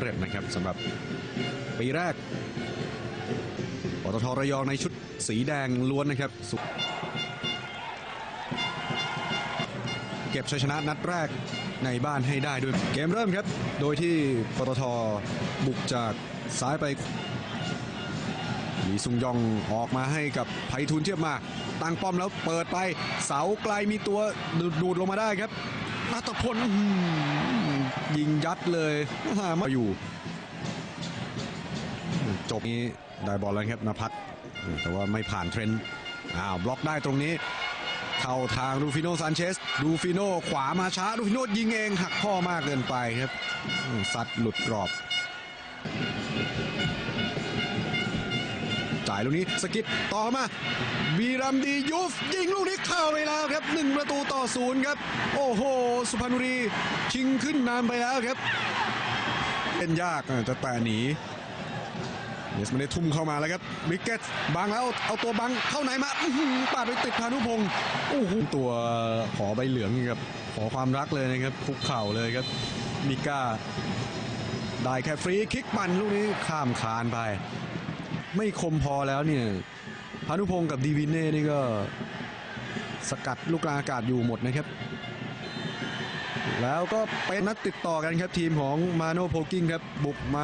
เร็จนะครับสำหรับปีแรกปตทระยองในชุดสีแดงล้วนนะครับ เก็บชัยชนะนัดแรกในบ้านให้ได้ด้วยเกมเริ่มครับ โดยที่ปตทบุกจากซ้ายไปลีซุงยองออกมาให้กับไพฑูรย์เทียบมาตั้งป้อมแล้วเปิดไปเสาไกลมีตัวดูดลงมาได้ครับ นัตพลยิงยัดเลยมาอยู่ จบนี้ได้บอลแล้วครับนภัทรแต่ว่าไม่ผ่านเทรนด์อ้าวบล็อกได้ตรงนี้ เข้าทางดูฟิโนซานเชส ดูฟิโนขวามาช้า ดูฟิโนยิงเองหักข้อมากเกินไปครับอืมซัดหลุดกรอบ จ่ายลูกนี้สกิดต่อมาวีรัมดียูฟยิงลูกนี้เข้าไปแล้วครับหนึ่งประตูต่อศูนย์ครับ โอ้โห สุพรรณบุรีชิงขึ้นนำไปแล้วครับ เป็นยากอะจะแต่หนีเยสมันได้ทุ่มเข้ามาแล้วครับวิกเก็ตบังแล้วเอาตัวบังเข้าไหนมาปาดไปติดพานุพงศ์โอ้โหตัวขอใบเหลืองครับขอความรักเลยนะครับคุกเข่าเลยครับมิก้าได้แค่ฟรีคิกปั่นลูกนี้ข้ามคานไป ไม่คมพอแล้วเนี่ยพานุพงศ์กับดีวินเน่นี่ก็สกัดลูกกลางอากาศอยู่หมดนะครับ แล้วก็เป็นนัดติดต่อกันครับทีมของมาโนโพกิ้งครับบุกมา